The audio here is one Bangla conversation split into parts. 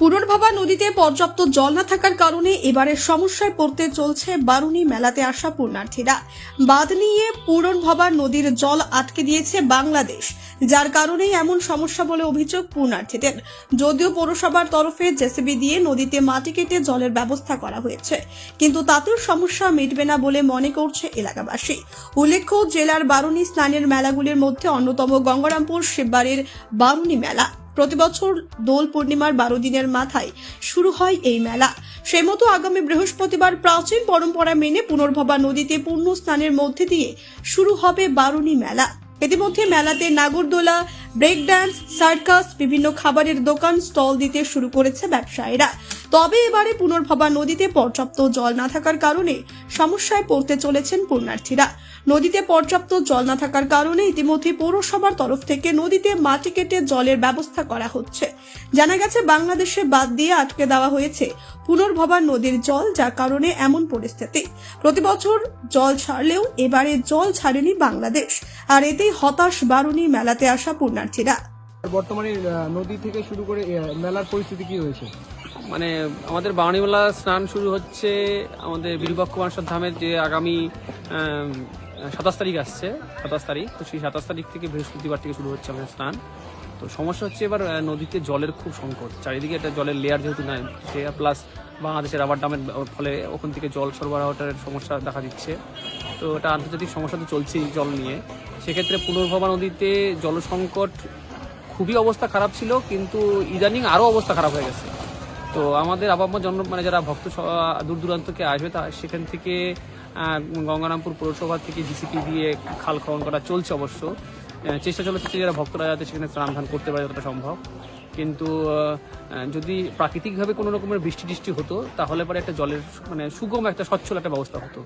পুনর্ভাবা নদীতে পর্যাপ্ত জল না থাকার কারণে এবারে সমস্যায় পড়তে চলছে বারুণী মেলাতে আসা পুণ্যার্থীরা। বাঁধ নিয়ে পুনর্ভবা নদীর জল আটকে দিয়েছে বাংলাদেশ, যার কারণেই এমন সমস্যা বলে অভিযোগ পুণ্যার্থীদের। যদিও পৌরসভার তরফে জেসিবি দিয়ে নদীতে মাটি কেটে জলের ব্যবস্থা করা হয়েছে, কিন্তু তাতেও সমস্যা মিটবে না বলে মনে করছে এলাকাবাসী। উল্লেখ্য, জেলার বারুণী স্নানের মেলাগুলির মধ্যে অন্যতম গঙ্গারামপুর শিববাড়ির বারুণী মেলা। প্রতিবছর দোল পূর্ণিমার বারো দিনের মাথায় শুরু হয় এই মেলা। সেই মতো আগামী বৃহস্পতিবার প্রাচীন পরম্পরা মেনে পুনর্ভবা নদীতে পূর্ণ স্নানের মধ্যে দিয়ে শুরু হবে বারুণী মেলা। ইতিমধ্যে মেলাতে নাগরদোলা ব্রেক ডান্স সার্কাস, বিভিন্ন খাবারের দোকান স্টল দিতে শুরু করেছে ব্যবসায়ীরা। তবে এবারে পুনর্ভবা নদীতে পর্যাপ্ত জল না থাকার কারণে সমস্যায় পড়তে চলেছেন পুণ্যার্থীরা। নদীতে পর্যাপ্ত জল না থাকার কারণে ইতিমধ্যে পৌরসভার তরফ থেকে নদীতে মাটি কেটে জলের ব্যবস্থা করা হচ্ছে। জানা গেছে, বাংলাদেশে বাদ দিয়ে আটকে দেওয়া হয়েছে পুনর্ভবা নদীর জল যার কারণে এমন পরিস্থিতি। প্রতি বছর জল ছাড়লেও এবারে জল ছাড়েনি বাংলাদেশ আর এতেই হতাশ বারুণী মেলাতে আসা পুণ্যার্থীরা। বর্তমানে নদী থেকে শুরু করে মেলার পরিস্থিতি কি হয়েছে? মানে আমাদের বাণীমেলা স্নান শুরু হচ্ছে আমাদের বিরূপাক্ষ মানসর ধামের যে আগামী সাতাশ তারিখ আসছে সাতাশ তারিখ। তো সেই সাতাশ তারিখ থেকে বৃহস্পতিবার থেকে শুরু হচ্ছে আমাদের স্নান। তো সমস্যা হচ্ছে এবার নদীতে জলের খুব সংকট। চারিদিকে একটা জলের লেয়ার যেহেতু নাই, সে প্লাস বাংলাদেশের রাবার ডামের ফলে ওখান থেকে জল সরবরাহটার সমস্যা দেখা দিচ্ছে। তো এটা আন্তর্জাতিক সমস্যা তো চলছেই জল নিয়ে। সেক্ষেত্রে পুনর্ভবা নদীতে জলসংকট খুবই অবস্থা খারাপ ছিল, কিন্তু ইদানিং আরও অবস্থা খারাপ হয়ে গেছে। তো আমাদের আবাম্মা জন্ম মানে যারা ভক্ত দূর দূরান্তকে আসবে, তা সেখান থেকে গঙ্গারামপুর পৌরসভা থেকে জিসিপি দিয়ে খাল খনন করা চলছে অবশ্য। চেষ্টা চলেছে যারা ভক্তরা যাতে সেখানে স্নান ধান করতে পারে যতটা সম্ভব। কিন্তু যদি প্রাকৃতিকভাবে কোনো রকমের বৃষ্টি টিষ্টি হতো তাহলে পরে একটা জলের মানে সুগম একটা সচ্ছল একটা ব্যবস্থা হতো।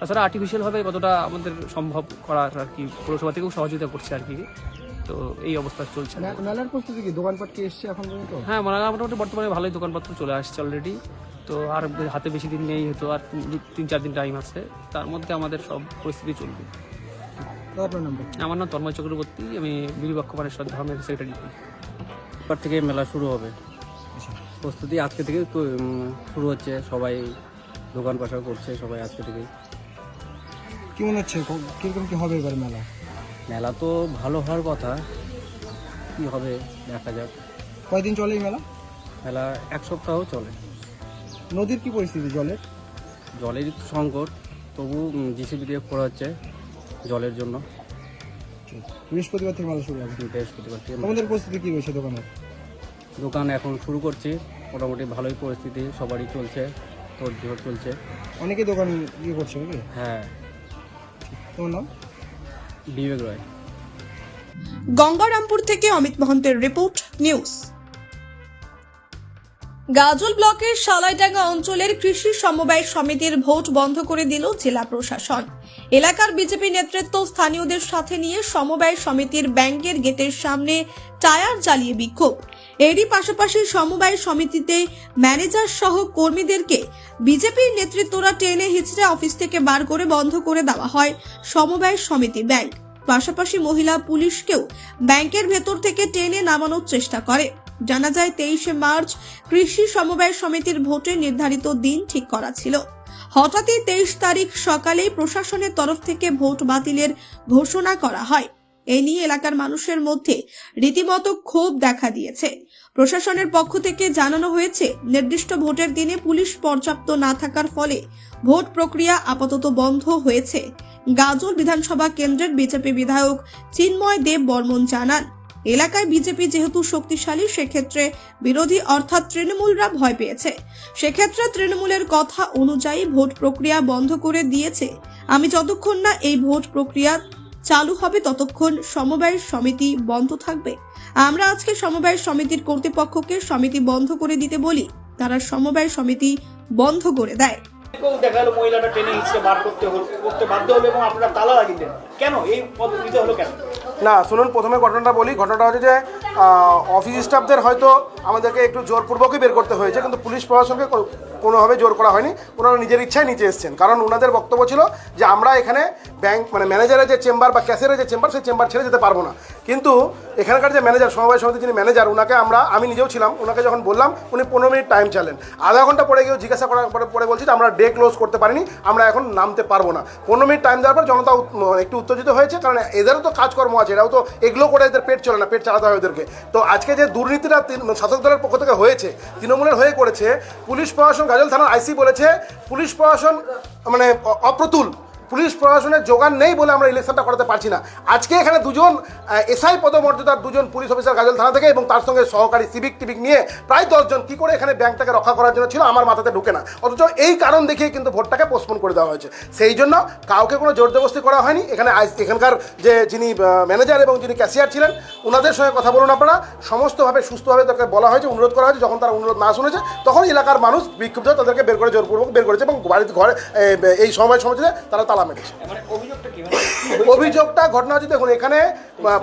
তাছাড়া আর্টিফিশিয়ালভাবে কতটা আমাদের সম্ভব করা আর কি পৌরসভা থেকেও সহযোগিতা করছে আর কি। তো এই অবস্থা চলছে। মেলার পরিস্থিতি কি? দোকানপাট কি এসছে এখন পর্যন্ত? হ্যাঁ মানে মোটামুটি বর্তমানে ভালোই দোকানপত্র চলে আসছে অলরেডি তো আর হাতে বেশি দিন নেই হয়তো আর তিন- চার দিন টাইম আছে। তার মধ্যে আমাদের সব পরিস্থিতি চলবে। আপনার আমার নাম তন্ময় চক্রবর্তী আমি বিরুপক্ষ মানেশ্বর ধামের সেক্রেটারি এবার থেকে মেলা শুরু হবে। প্রস্তুতি আজকে থেকে শুরু হচ্ছে। সবাই দোকান পাশা করছে সবাই আজকে থেকেই। কি মনে হচ্ছে? কীরকম কী হবে এবার মেলা? মেলা তো ভালো হওয়ার কথা। কি হবে দেখা যাক। কয়দিন চলে এই মেলা? মেলা এক সপ্তাহ চলে। নদীর কি পরিস্থিতি? জলের? জলের একটু সংকট তবু জিসিবি দিয়ে করা হচ্ছে। জলের জন্য। বৃহস্পতিবার থেকে মেলা শুরু হবে। বৃহস্পতিবার থেকে মেলা। তোমাদের পরিস্থিতি কি রয়েছে দোকানের দোকান এখন শুরু করছি। মোটামুটি ভালোই পরিস্থিতি সবারই চলছে তোর চলছে। অনেকেই দোকান ইয়ে করছে নাকি? হ্যাঁ। তোমার নাম? বিবেক রয়। গঙ্গারামপুর থেকে অমিত মহন্তের রিপোর্ট নিউজ। গাজল ব্লকের সালাইডাঙ্গা অঞ্চলের কৃষি সমবায় সমিতির ভোট বন্ধ করে দিল জেলা প্রশাসন। এলাকার বিজেপি নেতৃত্ব স্থানীয়দের সাথে নিয়ে সমবায় সমিতির ব্যাংকের গেটের সামনে টায়ার জ্বালিয়ে বিক্ষোভ। এরই পাশাপাশি সমবায় সমিতিতে ম্যানেজার সহ কর্মীদেরকে বিজেপির নেতৃত্বরা টেনে হিচড়ে অফিস থেকে বার করে বন্ধ করে দেওয়া হয় সমবায় সমিতি ব্যাংক পাশাপাশি মহিলা পুলিশকেও ব্যাংকের ভেতর থেকে টেনে নামানোর চেষ্টা করে। জানা যায়, তেইশে মার্চ কৃষি সমবায় সমিতির ভোটের নির্ধারিত দিন ঠিক করা ছিল। হঠাৎই তেইশ তারিখ সকালেই প্রশাসনের তরফ থেকে ভোট বাতিলের ঘোষণা করা হয়। এ নিয়ে এলাকার মানুষের মধ্যে রীতিমতো ক্ষোভ দেখা দিয়েছে। প্রশাসনের পক্ষ থেকে জানানো হয়েছে, নির্দিষ্ট ভোটের দিনে পুলিশ পর্যাপ্ত না থাকার ফলে ভোট প্রক্রিয়া আপাতত বন্ধ হয়েছে। গাজল বিধানসভা কেন্দ্রের বিজেপি বিধায়ক চিন্ময় দেব বর্মন জানান এলাকায় বিজেপি যেহেতু শক্তিশালী, সেক্ষেত্রে বিরোধী অর্থাৎ তৃণমূলরা ভয় পেয়েছে। সেক্ষেত্রে তৃণমূলের কথা অনুযায়ী ভোট প্রক্রিয়া বন্ধ করে দিয়েছে। আমি যতক্ষণ না এই ভোট প্রক্রিয়া চালু হবে, ততক্ষণ সমবায় সমিতি বন্ধ থাকবে। আমরা আজকে সমবায় সমিতির কর্তৃপক্ষকে সমিতি বন্ধ করে দিতে বলি। তারা সমবায় সমিতি বন্ধ করে দেয়। দেখা মহিলাটা টেনে হিসেবে বার করতে করতে বাধ্য হলো এবং আপনারা তালা লাগিয়ে দেন। কেন? এই পদ্ধতিতে হলো কেন? না, শুনুন, প্রথমে ঘটনাটা বলি। ঘটনাটা হচ্ছে যে অফিস স্টাফদের হয়তো আমাদেরকে একটু জোরপূর্বকই বের করতে হয়েছে, কিন্তু পুলিশ প্রশাসনকে কোনোভাবে জোর করা হয়নি। ওনারা নিজের ইচ্ছায় নিচে এসছেন। কারণ ওনাদের বক্তব্য ছিল যে, আমরা এখানে ব্যাংক মানে ম্যানেজারের যে চেম্বার বা ক্যাশের যে চেম্বার সেই চেম্বার ছেড়ে যেতে পারব না। কিন্তু এখানকার যে ম্যানেজার সমবায় সমিতির যিনি ম্যানেজার ওনাকে আমরা, আমি নিজেও ছিলাম ওনাকে যখন বললাম, উনি পনেরো মিনিট টাইম চালেন। আধা ঘণ্টা পরে গিয়েও জিজ্ঞাসা করার পরে পরে বলছি যে আমরা ডে ক্লোজ করতে পারিনি, আমরা এখন নামতে পারব না। পনেরো মিনিট টাইম দেওয়ার পর জনতা একটু উত্তেজিত হয়েছে, কারণ এদেরও তো কাজকর্ম আছে, এরাও তো এগুলো করে এদের পেট চলে না, পেট চালাতে হয় ওদেরকে। তো আজকে যে দুর্নীতিটা শাসক দলের পক্ষ থেকে হয়েছে, তৃণমূলের হয়ে করেছে, পুলিশ প্রশাসন, গাজল থানার আইসি বলেছে, পুলিশ প্রশাসন মানে অপ্রতুল। পুলিশ প্রশাসনের যোগান নেই বলে আমরা ইলেকশনটা করাতে পারছি না। আজকে এখানে দুজন এসআই পদমর্যাদার দুজন পুলিশ অফিসার গাজল থানা থেকে এবং তার সঙ্গে সহকারী সিভিক টিভিক নিয়ে প্রায় দশজন কি করে এখানে ব্যাংকটাকে রক্ষা করার জন্য ছিল আমার মাথাতে ঢুকে না। অথচ এই কারণ দেখিয়ে কিন্তু ভোটটাকে পোস্টপোন করে দেওয়া হয়েছে। সেই জন্য কাউকে কোনো জোর জবরদস্তি করা হয়নি। এখানে এখানকার যে যিনি ম্যানেজার এবং যিনি ক্যাশিয়ার ছিলেন ওনাদের সঙ্গে কথা বলুন আপনারা। সমস্তভাবে সুস্থভাবে তাকে বলা হয়েছে, অনুরোধ করা হয়েছে, যখন তারা অনুরোধ না শুনেছে, তখন এলাকার মানুষ বিক্ষুব্ধ তাদেরকে বের করে জোরপূর্বক বের করেছে এবং বাড়িতে ঘরে এই সময় সমিতিতে তারা তালা মেরেছে মানে অভিযোগটা ঘটনা হচ্ছে দেখুন এখানে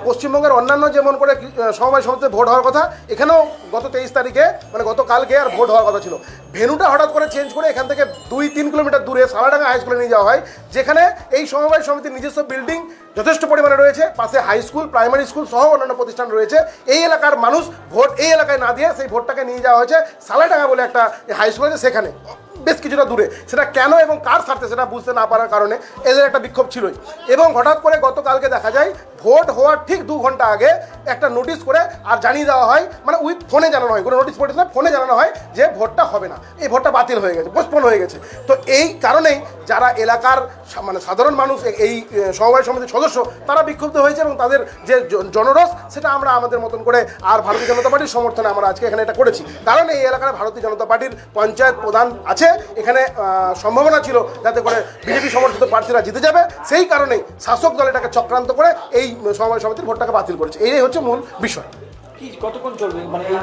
পশ্চিমবঙ্গের অন্যান্য যেমন করে সমবায় সমিতিতে ভোট হওয়ার কথা এখানেও গত তেইশ তারিখে মানে গতকালকে আর ভোট হওয়ার কথা ছিল। ভেনুটা হঠাৎ করে চেঞ্জ করে এখান থেকে দুই তিন কিলোমিটার দূরে সালাডাঙ্গা হাই স্কুলে নিয়ে যাওয়া হয় যেখানে এই সমবায় সমিতির নিজস্ব বিল্ডিং যথেষ্ট পরিমাণে রয়েছে পাশে হাই স্কুল প্রাইমারি স্কুল সহ অন্যান্য প্রতিষ্ঠান রয়েছে। এই এলাকার মানুষ ভোট এই এলাকায় না দিয়ে সেই ভোটটাকে নিয়ে যাওয়া হয়েছে সালাডাঙ্গা বলে একটা হাই স্কুল আছে সেখানে। বেশ কিছুটা দূরে। সেটা কেন এবং কার স্বার্থে সেটা বুঝতে না পারার কারণে এদের একটা বিক্ষোভ ছিলই। এবং হঠাৎ করে গতকালকে দেখা যায় ভোট হওয়ার ঠিক দু ঘণ্টা আগে একটা নোটিশ করে আর জানিয়ে দেওয়া হয় মানে উইথ ফোনে জানানো হয়, কোনো নোটিশ ফোটিস না, ফোনে জানানো হয় যে ভোটটা হবে না। এই ভোটটা বাতিল হয়ে গেছে পোস্টপোন হয়ে গেছে। তো এই কারণেই যারা এলাকার মানে সাধারণ মানুষ এই সমবায় সমিতির সদস্য, তারা বিক্ষুব্ধ হয়েছে এবং তাদের যে জনরস সেটা আমরা আমাদের মতন করে আর ভারতীয় জনতা পার্টির সমর্থনে আমরা আজকে এখানে এটা করেছি। কারণ এই এলাকায় ভারতীয় জনতা পার্টির পঞ্চায়েত প্রধান আছে, এখানে সম্ভাবনা ছিল যাতে করে বিজেপি সমর্থিত প্রার্থীরা জিতে যাবে। সেই কারণেই শাসক দল এটাকে চক্রান্ত করে এই সমবায় সমিতির ভোটটাকে বাতিল করেছে। এই হচ্ছে মূল বিষয়। মানে এই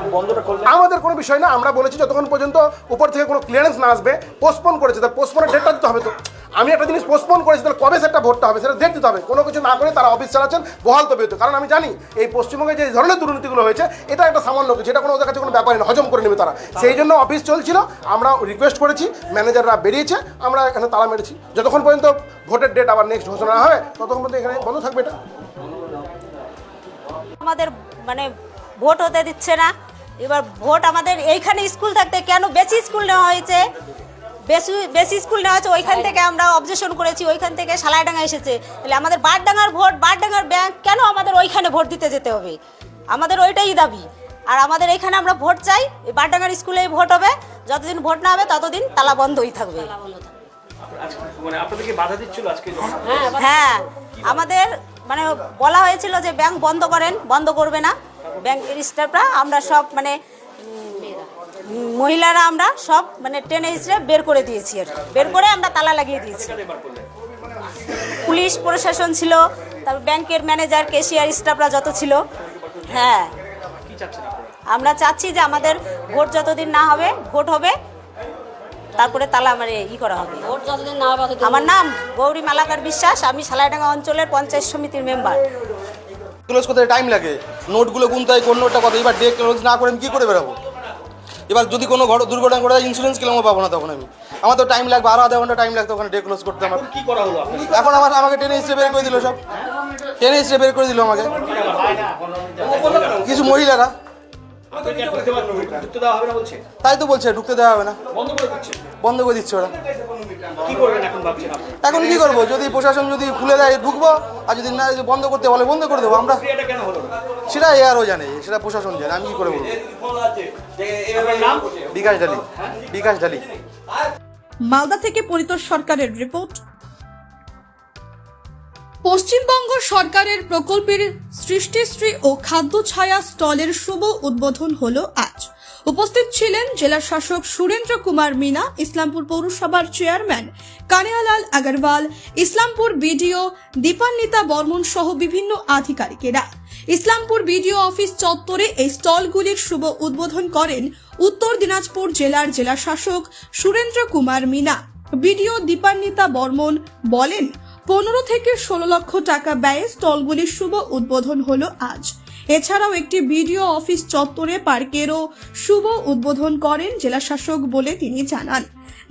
আমাদের কোনো বিষয় না আমরা বলেছি যতক্ষণ পর্যন্ত উপর থেকে কোনো ক্লিয়ারেন্স না আসবে পোস্টপোন করেছে তার পোস্টপোনের ডেটটা দিতে হবে তো। আমি একটা জিনিস পোস্টপোন করেছি তাহলে কবে সেটা ভোটটা হবে সেটা ডেট দিতে হবে। কোনো কিছু না করে তারা অফিস চালাচ্ছেন বহাল তবে কারণ আমি জানি এই পশ্চিমবঙ্গে যে ধরনের দুর্নীতিগুলো হয়েছে এটা একটা সামান্য কিছু এটা কোনো ওদের কাছে কোনো ব্যাপারই না হজম করে নেবে তারা। সেই জন্য অফিস চলছিল আমরা রিকোয়েস্ট করেছি ম্যানেজাররা বেরিয়েছে আমরা এখানে তালা মেরেছি। যতক্ষণ পর্যন্ত ভোটের ডেট আবার নেক্সট ঘোষণা হবে ততক্ষণ পর্যন্ত এখানে বন্ধ থাকবে এটা। আমাদের মানে ভোট হতে দিচ্ছে না। এবার ভোট আমাদের এইখানে স্কুল থাকতে কেন বেশি স্কুল নেওয়া হয়েছে? বেশি বেশি স্কুল নেওয়া হয়েছে ওইখান থেকে আমরা অবজেকশন করেছি ওইখান থেকে সালাইডাঙ্গা এসেছে। তাহলে আমাদের বারডাঙ্গার ভোট বারডাঙ্গার ব্যাংক কেন আমাদের ওইখানে ভোট দিতে যেতে হবে? আমাদের ওইটাই দাবি। আর আমাদের এইখানে আমরা ভোট চাই এই বারডাঙ্গার স্কুলেই ভোট হবে। যতদিন ভোট না হবে ততদিন তালা বন্ধই থাকবে। আজকে মানে হ্যাঁ আমাদের মানে বলা হয়েছিল যে ব্যাংক বন্ধ করেন, বন্ধ করবে না। ব্যাংকের স্টাফরা আমরা সব মানে মহিলারা আমরা সব মানে ট্রেনে হিসেবে বের করে দিয়েছি আর বের করে আমরা তালা লাগিয়ে দিয়েছি। পুলিশ, প্রশাসন ছিল, তারপর ব্যাংকের ম্যানেজার কেশিয়ার স্টাফরা যত ছিল। হ্যাঁ। আমরা চাচ্ছি যে আমাদের ভোট যতদিন না হবে, ভোট হবে তারপরে তালা মানে ই করা হবে। আমার নাম গৌরী মালাকার বিশ্বাস আমি সালাইডাঙ্গা অঞ্চলের পঞ্চায়েত সমিতির মেম্বার। ক্লোজ করতে টাইম লাগে? নোটগুলো গুনতে হয় কোন নোটটা কত? এবার ডে ক্লোজ না করে আমি কী করে বেরোবো? এবার যদি কোনো ঘর দুর্ঘটনা ঘটে ইন্স্যুরেন্স ক্লেমও পাবো না তখন আমি। আমার তো টাইম লাগবে আরও আধা ঘণ্টা টাইম লাগতো ওখানে ডে ক্লোজ করতে আমার। এখন কি করা হলো এখন আমার আমাকে টেনে হিসেবে বের করে দিল সব। টেনে হিসেবে বের করে দিল আমাকে। কিছু মহিলারা। আপনাদেরকে আর ঢুকতে ঢুকতে দেওয়া হবে না বলছে? তাই তো বলছে ঢুকতে দেওয়া হবে না। বন্ধ করে দিচ্ছে ওরা। এখন ভাবছেন কি করব? যদি প্রশাসন যদি খুলে দেয় ঢুকবো আর যদি না যদি বন্ধ করতে বলে বন্ধ করে দেবো। আমরা? সেটা এ আরও জানে সেটা প্রশাসন জানে আমি কি করে বলব? বিকাশ ডালি বিকাশ ডালি মালদা থেকে পরিতোষ সরকারের রিপোর্ট। পশ্চিমবঙ্গ সরকারের প্রকল্পের সৃষ্টিশ্রী ও খাদ্য ছায়া স্টলের শুভ উদ্বোধন হলো আজ। উপস্থিত ছিলেন জেলা শাসক সুরেন্দ্র কুমার মিনা, ইসলামপুর পৌরসভার চেয়ারম্যান কানিয়ালাল আগরওয়াল, ইসলামপুর বিডিও দীপান্বিতা বর্মন সহ বিভিন্ন আধিকারিকেরা। ইসলামপুর বিডিও অফিস চত্বরে এই স্টলগুলির শুভ উদ্বোধন করেন উত্তর দিনাজপুর জেলার জেলা শাসক সুরেন্দ্র কুমার মিনা। বিডিও দীপান্বিতা বর্মন বলেন, পনেরো থেকে ষোলো লক্ষ টাকা ব্যয়ে স্টলগুলির শুভ উদ্বোধন হলো আজ। এছাড়াও একটি বিডিও অফিস চত্বরে পার্কেরও শুভ উদ্বোধন করেন জেলাশাসক বলে তিনি জানান।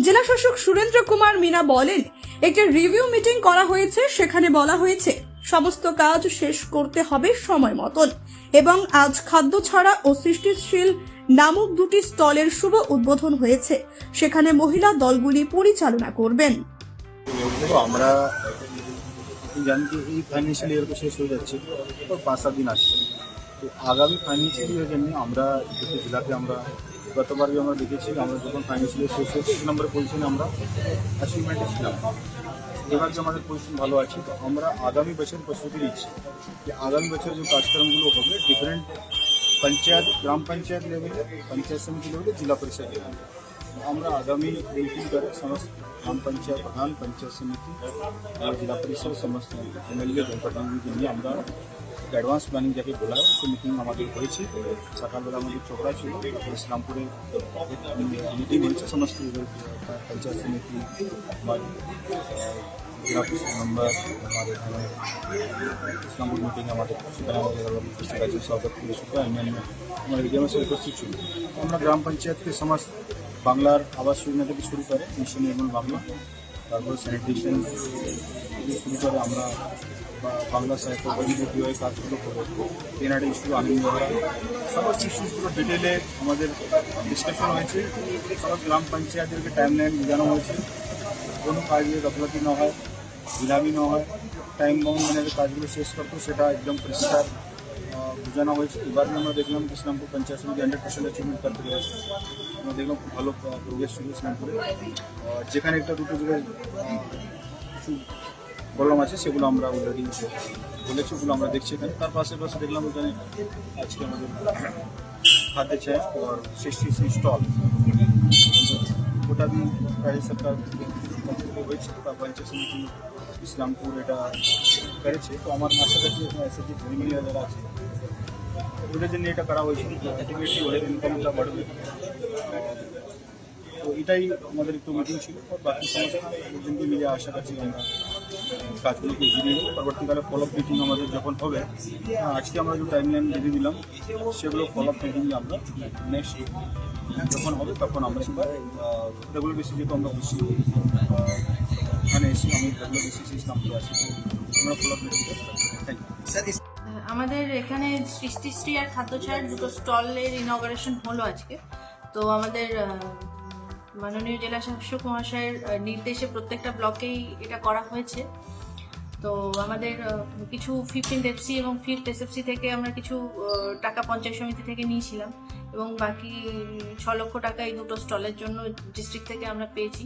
জেলাশাসক সুরেন্দ্র কুমার মিনা বলেন, একটি রিভিউ মিটিং করা হয়েছে, সেখানে বলা হয়েছে, সমস্ত কাজ শেষ করতে হবে সময় মতন এবং আজ খাদ্য ছাড়া ও সৃষ্টিশীল নামক দুটি স্টলের শুভ উদ্বোধন হয়েছে, সেখানে মহিলা দলগুলি পরিচালনা করবেন। আমরা জানি যে এই ফাইন্যান্সিয়াল ইয়ার তো শেষ হয়ে যাচ্ছে তো পাঁচ সাত দিন আছে তো আগামী ফাইন্যান্সিয়াল ইয়ার জন্য আমরা দুটো জেলাতে আমরা গতবার আমরা দেখেছি আমরা যখন ফাইন্যান্সিয়াল ইয়ার শেষ হচ্ছে নম্বরে পজিশনে আমরা অ্যাচিভমেন্টে ছিলাম এবার যে আমাদের পজিশন ভালো আছে তো আমরা আগামী বছর প্রস্তুতি নিচ্ছি যে আগামী বছর যে কাজকর্মগুলো হবে ডিফারেন্ট পঞ্চায়েত গ্রাম পঞ্চায়েত লেভেলে পঞ্চায়েত সমিতি লেভেলে জেলা পরিষদ লেভেলে আমরা আগামী মিটিং করে সমস্ত গ্রাম পঞ্চায়েত প্রধান পঞ্চায়েত সমিতি আর জেলা পরিষদ সমস্ত এমএলএ জনপ্রতিনিধিকে নিয়ে আমরা অ্যাডভান্স প্ল্যানিং যাকে বলা হয় সেই মিটিং আমাদের হয়েছে সকালবেলা আমাদের চোপড়া ছিল ইসলামপুরে মিটিং হয়েছে সমস্ত পঞ্চায়েত সমিতি আমার আহ, জেলা পরিষদ মেম্বার আমার এখানে ইসলামপুর মিটিং আমাদের সেখানে আমাদের উপস্থিত আছে সভাপতি সুতা অন্যান্য আমার এডিএমএসের উপস্থিত ছিল আমরা গ্রাম পঞ্চায়েতকে সমস্ত বাংলার আবাস যোজনা থেকে শুরু করে মিশন নির্মল বাংলা, তারপর স্যানিটেশন শুরু করে আমরা বাংলা সাহিত্য কাজগুলো করে এনআরডি ইস্যু, আনন্দ সমস্ত ইস্যুগুলো ডিটেলে আমাদের ডিসকাশন হয়েছে। সমস্ত গ্রাম পঞ্চায়েতদেরকে টাইম লাইন বোঝানো হয়েছে। কোনো কাজে গফলতি না হয় বিলামি না হয় টাইম বাউন্ড মানে কাজগুলো শেষ করতো সেটা একদম পরিষ্কার। বোঝানো হয়েছে এবার আমরা দেখলাম যে ইসলামপুর পঞ্চায়েত সমিতি হান্ড্রেড পার্সেন্ট অ্যাচিভমেন্ট করতে পেরেছে আমরা দেখলাম খুব ভালো প্রোগ্রেস ছিল ইসলামপুরে আহ, যেখানে একটা দুটো জায়গায় আহ, কিছু প্রবলেম আছে সেগুলো আমরা অলরেডি বলেছি ওগুলো আমরা দেখছি এখানে তার পাশে পাশে দেখলাম ওখানে আজকে আমাদের খাদ্য চায় और সৃষ্টি স্টল ওটা भी রাজ্য সরকার থেকে হয়েছে বা পঞ্চায়েত সমিতি ইসলামপুর এটা করেছে তো আমার কাছাকাছি এসে যে ফ্যামিলিরা যারা আছে ওদের জন্য এটা করা হয়েছে। অটোমেটিক ওদের ইনকামটা বাড়বে। তো এটাই আমাদের একটু মিটিং ছিল। বাকি সমস্ত মিলে আশা করছি আমরা কাজগুলোকে এগিয়ে নিয়ে পরবর্তীকালে ফলো মিটিং আমাদের যখন হবে হ্যাঁ, আজকে আমরা যে টাইম লাইন বেঁধে দিলাম সেগুলো ফলো আপ মিটিং আমরা নেক্সট যখন হবে তখন আমরা সেবার রেগুলার বেসিস আমরা বসি এখানে এসে আমি রেগুলার বেসিস ইসলামপুরে আসি তো আমরা ফলো থ্যাংক ইউ আমাদের এখানে সৃষ্টিশ্রী আর খাদ্যছাড় দুটো স্টলের ইনগরেশন হলো আজকে। তো আমাদের মাননীয় জেলা শাসক মহাশয়ের নির্দেশে প্রত্যেকটা ব্লকেই এটা করা হয়েছে। তো আমাদের কিছু ফিফটিন্থ এফসি এবং ফিফথ এসএফসি থেকে আমরা কিছু টাকা পঞ্চায়েত সমিতি থেকে নিয়েছিলাম এবং বাকি ছ লক্ষ টাকা এই দুটো স্টলের জন্য ডিস্ট্রিক্ট থেকে আমরা পেয়েছি।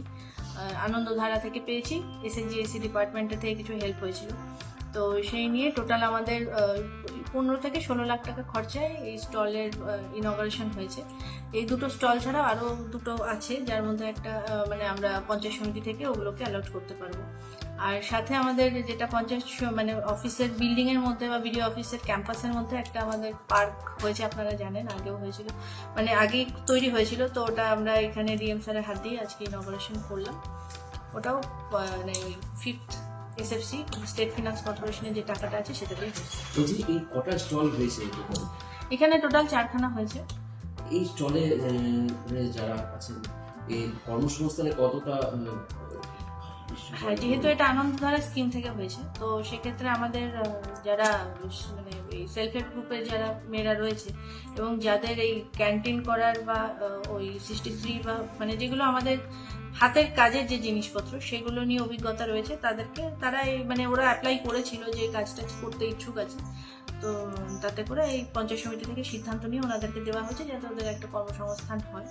আনন্দধারা থেকে পেয়েছি। এসএনজিএসি ডিপার্টমেন্টের থেকে কিছু হেল্প হয়েছিল। তো সেই নিয়ে টোটাল আমাদের পনেরো থেকে ষোলো লাখ টাকা খরচায় এই স্টলের ইনগ্রেশন হয়েছে। এই দুটো স্টল ছাড়াও আরও দুটো আছে, যার মধ্যে একটা মানে আমরা পঞ্চায়েত সমিতি থেকে ওগুলোকে অ্যালাউট করতে পারব। আর সাথে আমাদের যেটা পঞ্চায়েত মানে অফিসের বিল্ডিং এর মধ্যে বা বিডিও অফিসের ক্যাম্পাসের মধ্যে একটা আমাদের পার্ক হয়েছে আপনারা জানেন আগেও হয়েছিল। মানে আগে তৈরি হয়েছিল তো ওটা আমরা এখানে ডিএম স্যারের হাত দিয়ে আজকে ইনগ্রেশন করলাম। ওটাও মানে ফিফথ এসএফসি স্টেট ফিনান্স কর্পোরেশনের যে টাকাটা আছে সেটা দিয়ে হয়েছে। বলছি এই কটা স্টল হয়েছে এখানে টোটাল চারখানা হয়েছে। এই স্টলে যারা আছেন এই কর্মসংস্থানে কতটা হ্যাঁ যেহেতু এটা আনন্দধারা স্কিম থেকে হয়েছে, তো সেক্ষেত্রে আমাদের যারা মানে এই সেলফ হেল্প গ্রুপের যারা মেয়েরা রয়েছে এবং যাদের এই ক্যান্টিন করার বা ওই ওই সৃষ্টিশ্রী বা মানে যেগুলো আমাদের হাতের কাজের যে জিনিসপত্র, সেগুলো নিয়ে অভিজ্ঞতা রয়েছে, তাদেরকে, তারা মানে ওরা অ্যাপ্লাই করেছিল যে কাজটা করতে ইচ্ছুক আছে। তো তাতে করে এই পঞ্চায়েত সমিতি থেকে সিদ্ধান্ত নিয়ে ওনাদেরকে দেওয়া হয়েছে যাতে ওদের একটা কর্মসংস্থান হয়।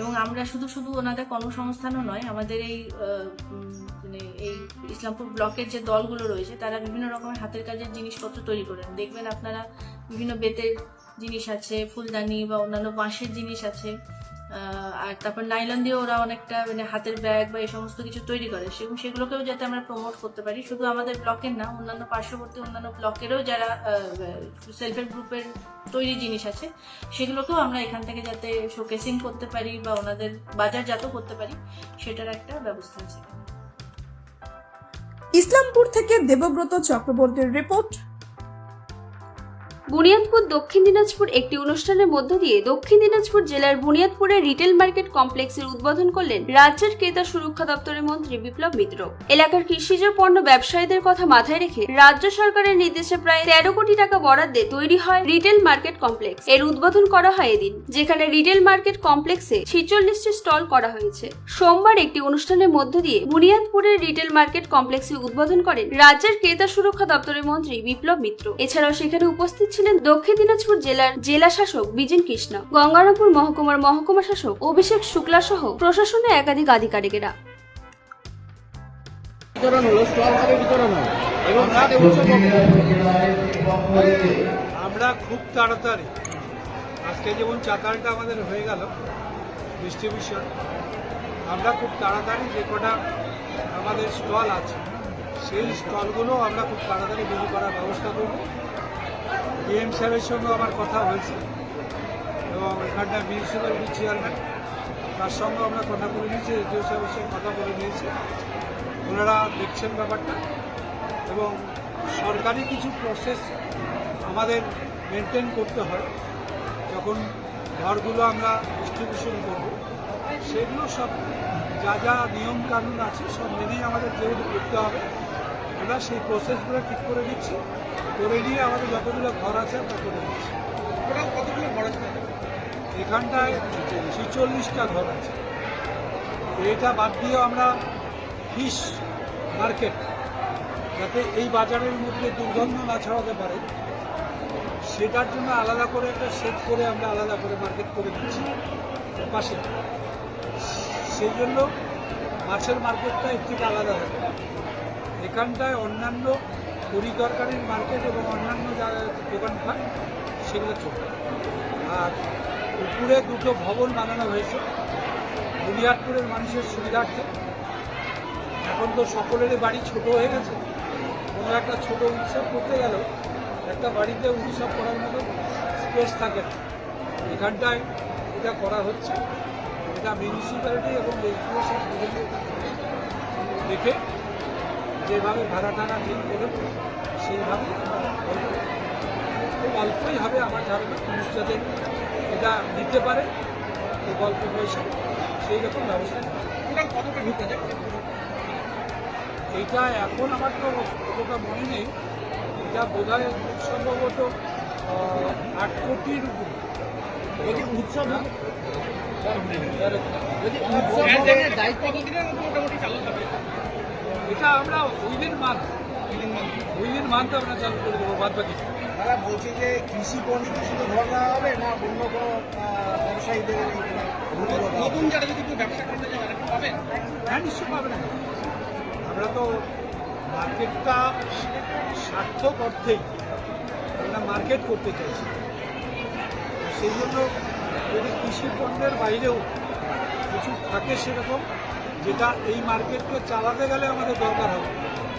এবং আমরা শুধু শুধু ওনাদের কর্মসংস্থানও নয়, আমাদের এই মানে এই ইসলামপুর ব্লকের যে দলগুলো রয়েছে, তারা বিভিন্ন রকমের হাতের কাজের জিনিসপত্র তৈরি করেন। দেখবেন আপনারা বিভিন্ন বেতের জিনিস আছে, ফুলদানি বা অন্যান্য বাঁশের জিনিস আছে। আর তারপর নাইলন দিয়ে ওরা অনেকটা মানে হাতের ব্যাগ বা এই সমস্ত কিছু তৈরি করে। সেগুলো সেগুলোকেও যাতে আমরা প্রমোট করতে পারি। শুধু আমাদের ব্লকের না, অন্যান্য পার্শ্ববর্তী অন্যান্য ব্লকেরও যারা সেলফ হেল্প গ্রুপের তৈরি জিনিস আছে, সেগুলোকেও আমরা এখান থেকে যাতে শোকেসিং করতে পারি বা ওনাদের বাজারজাত করতে পারি, সেটার একটা ব্যবস্থা আছে। ইসলামপুর থেকে দেবব্রত চক্রবর্তীর রিপোর্ট। বুনিয়াদপুর দক্ষিণ দিনাজপুর একটি অনুষ্ঠানের মধ্য দিয়ে দক্ষিণ দিনাজপুর জেলার বুনিয়াদপুরের রিটেল মার্কেট কমপ্লেক্সের উদ্বোধন করলেন রাজ্যের ক্রেতা সুরক্ষা দপ্তরের মন্ত্রী বিপ্লব মিত্র। এলাকার কৃষিজ পণ্য ব্যবসায়ীদের কথা মাথায় রেখে রাজ্য সরকারের নির্দেশে প্রায় তেরো কোটি টাকা বরাদ্দে তৈরি হয় রিটেল মার্কেট কমপ্লেক্স। এর উদ্বোধন করা হয় এদিন, যেখানে রিটেল মার্কেট কমপ্লেক্সে ছিচল্লিশটি স্টল করা হয়েছে। সোমবার একটি অনুষ্ঠানের মধ্য দিয়ে বুনিয়াদপুরের রিটেল মার্কেট কমপ্লেক্সে উদ্বোধন করেন রাজ্যের ক্রেতা সুরক্ষা দপ্তরের মন্ত্রী বিপ্লব মিত্র। এছাড়াও সেখানে উপস্থিত ছিলেন দক্ষিণ দিনাজপুর জেলার জেলা শাসক বিজিন কৃষ্ণ, গঙ্গারামপুর মহকুমার মহকুমা শাসক অভিষেক শুক্লা সহ প্রশাসনের একাধিক আধিকারিকেরা। বিতরণ বিতরণ এবং আমরা খুব তাড়াতাড়ি, আজকে যেমন চাতালটা আমাদের হয়ে গেল ডিস্ট্রিবিউশন আমরা খুব তাড়াতাড়ি যে কটা আমাদের স্টল আছে, সেই স্টলগুলো আমরা খুব তাড়াতাড়ি বিলি করার ব্যবস্থা করব। ডিএম সাহেবের সঙ্গে আমার কথা হয়েছে। এবং এখানটা মিউনিসিপ্যালিটি চেয়ারম্যান তার সঙ্গে আমরা কথা বলে নিয়েছি এডিও সাহেবের সঙ্গে কথা বলে নিয়েছি। ওনারা দেখছেন ব্যাপারটা। এবং সরকারি কিছু প্রসেস আমাদের মেনটেন করতে হয়। যখন ঘরগুলো আমরা ডিস্ট্রিবিউশন করব, সেগুলো সব যা যা নিয়ম কানুন আছে, সব মেনেই আমাদের যেহেতু করতে হবে। আমরা সেই প্রসেসগুলো ঠিক করে দিচ্ছি। করে নিয়ে আমাদের যতগুলো ঘর আছে আমরা করে দিচ্ছি। কতগুলো ঘর আছে? এখানটায় ছিচল্লিশটা ঘর আছে। এটা বাদ দিয়েও আমরা ফিশ মার্কেট যাতে এই বাজারের মধ্যে দুর্গন্ধ না ছড়াতে পারে সেটার জন্য আলাদা করে একটা সেট করে আমরা আলাদা করে মার্কেট করে দিচ্ছি পাশে। সেই জন্য মাছের মার্কেটটা একটু আলাদা হবে এখানটায় অন্যান্য তরিতরকারির মার্কেট এবং অন্যান্য যা দোকানপাট, সেগুলো চলবে। আর উপরে দুটো ভবন বানানো হয়েছে বুনিয়াদপুরের মানুষের সুবিধার্থে। এখন তো সকলেরই বাড়ি ছোট হয়ে গেছে। কোনো একটা ছোট উৎসব করতে গেল একটা বাড়িতে উৎসব করার মতো স্পেস থাকে না। এখানটায় এটা করা হচ্ছে। এটা মিউনিসিপ্যালিটি এবং সব দেখে যেভাবে ভাড়া টানা ঠিক করে সেইভাবে খুব অল্পই হবে আমার ধারণা মানুষ যাতে এটা দিতে পারে খুব অল্প পয়সা সেই রকম ব্যবস্থা কতটা ঢুকে যায়? এইটা এখন আমার তো অতটা মনে নেই। এটা বোধ হয় সম্ভবত আট কোটির উপরে। যদি উৎসব দায়িত্ব মোটামুটি চালু হবে? এটা আমরা উইদিন মান্থ উইদিন মান্থ আমরা চালু করে দেবো বাদ বাকি তারা বলছে যে কৃষি পণ্যতে শুধু ঘর দেওয়া হবে না অন্য কোনো ব্যবসায়ীদের নতুন যারা যদি কেউ ব্যবসা করতে চায় তারা পাবেন হ্যাঁ নিশ্চয় পাবে না। আমরা তো মার্কেটটা সার্থক অর্থেই আমরা মার্কেট করতে চাইছি। সেই জন্য যদি কৃষি পণ্যের বাইরেও কিছু থাকে সেরকম যেটা এই মার্কেটকে চালাতে গেলে আমাদের দরকার হবে।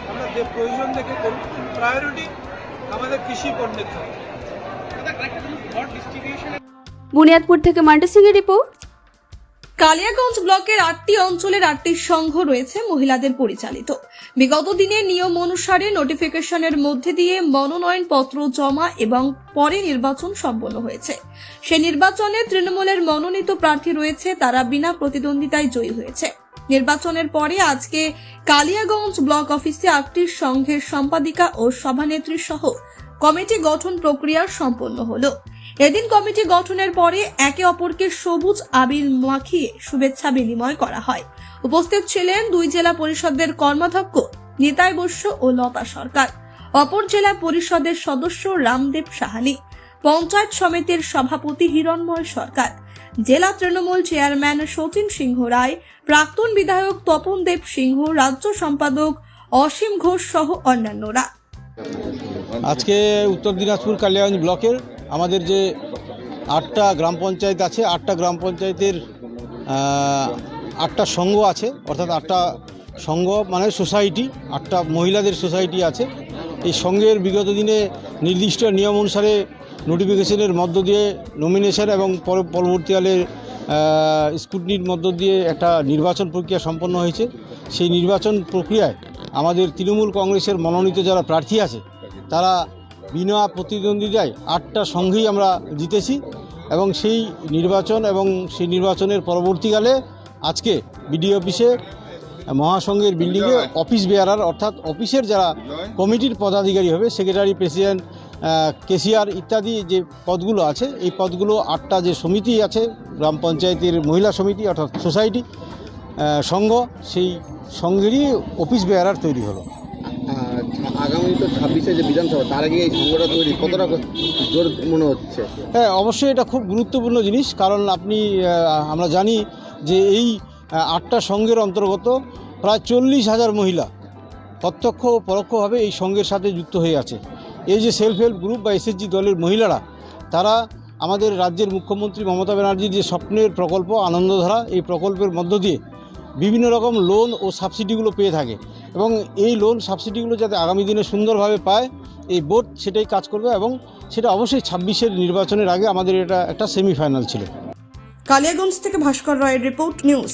আমরা যে প্রয়োজন দেখে করি প্রায়োরিটি আমাদের কৃষি পণ্যের থাকে বুনিয়াদপুর থেকে মান্টি সিং এর রিপোর্ট। কালিয়াগঞ্জ ব্লকের আটটি অঞ্চলের আটটি সংঘ রয়েছে মহিলাদের পরিচালিত। বিগত দিনে নিয়ম অনুসারে নোটিফিকেশনের মধ্যে দিয়ে মনোনয়ন পত্র জমা এবং পরে নির্বাচন সম্পন্ন হয়েছে। সে নির্বাচনে তৃণমূলের মনোনীত প্রার্থী রয়েছে তারা বিনা প্রতিদ্বন্দ্বিতায় জয়ী হয়েছে। নির্বাচনের পরে আজকে কালিয়াগঞ্জ ব্লক অফিসে আটটি সংঘের সম্পাদিকা ও সভানেত্রী সহ কমিটি গঠন প্রক্রিয়া সম্পন্ন হলো। এদিন কমিটি গঠনের পরে একে অপরকে সবুজ আবির মাখিয়ে শুভেচ্ছা বিনিময় করা হয়। উপস্থিত ছিলেন দুই জেলা পরিষদের কর্মাধ্যক্ষ নিতাই বস্য ও লতা সরকার। অপর জেলা পরিষদের সদস্য রামদেব সাহানি। পঞ্চায়েত সমিতির সভাপতি হিরণময় সরকার। জেলা তৃণমূল চেয়ারম্যান সচিন সিংহ রায়, প্রাক্তন বিধায়ক তপন দেব সিংহ, রাজ্য সম্পাদক অসীম ঘোষ সহ অন্যান্যরা। আজকে উত্তর দিনাজপুর কালিয়াগঞ্জ ব্লকের আমাদের যে আটটা গ্রাম পঞ্চায়েত আছে, আটটা গ্রাম পঞ্চায়েতের আটটা সংঘ আছে, অর্থাৎ আটটা সংঘ মানে সোসাইটি, আটটা মহিলাদের সোসাইটি আছে। এই সংঘের বিগত দিনে নির্দিষ্ট নিয়ম অনুসারে নোটিফিকেশনের মধ্য দিয়ে নমিনেশন এবং পর- পরবর্তীকালে স্কুটনির মধ্য দিয়ে একটা নির্বাচন প্রক্রিয়া সম্পন্ন হয়েছে। সেই নির্বাচন প্রক্রিয়ায় আমাদের তৃণমূল কংগ্রেসের মনোনীত যারা প্রার্থী আছে তারা বিনা প্রতিদ্বন্দ্বিতায় আটটা সংঘেই আমরা জিতেছি এবং সেই নির্বাচন এবং সেই নির্বাচনের পরবর্তীকালে আজকে বিডিও অফিসে মহাসংঘের বিল্ডিংয়ে অফিস বেয়ারার অর্থাৎ অফিসের যারা কমিটির পদাধিকারী হবে সেক্রেটারি প্রেসিডেন্ট কেসিআর ইত্যাদি যে পদগুলো আছে এই পদগুলো আটটা যে সমিতি আছে গ্রাম পঞ্চায়েতের মহিলা সমিতি অর্থাৎ সোসাইটি সংঘ সেই সংঘেরই অফিস বেয়ারার তৈরি হলো। আগামী তো ছাব্বিশে যে বিধানসভা তার আগে এই সংঘটা তৈরি কতটা জোর মনে হচ্ছে? হ্যাঁ অবশ্যই এটা খুব গুরুত্বপূর্ণ জিনিস কারণ আপনি আমরা জানি যে এই আটটা সংঘের অন্তর্গত প্রায় চল্লিশ হাজার মহিলা প্রত্যক্ষ ও পরোক্ষভাবে এই সংঘের সাথে যুক্ত হয়ে আছে। এই যে সেলফ হেল্প গ্রুপ বা এসএসজি দলের মহিলারা, তারা আমাদের রাজ্যের মুখ্যমন্ত্রী মমতা ব্যানার্জির যে স্বপ্নের প্রকল্প, আনন্দধারা, এই প্রকল্পের মধ্য দিয়ে বিভিন্ন রকম লোন ও সাবসিডিগুলো পেয়ে থাকে এবং এই লোন সাবসিডিগুলো যাতে আগামী দিনে সুন্দরভাবে পায়, এই বোর্ড সেটাই কাজ করবে এবং সেটা অবশ্যই ছাব্বিশের নির্বাচনের আগে আমাদের এটা একটা সেমিফাইনাল ছিল। কালিয়াগঞ্জ থেকে ভাস্কর রায়ের রিপোর্ট নিউজ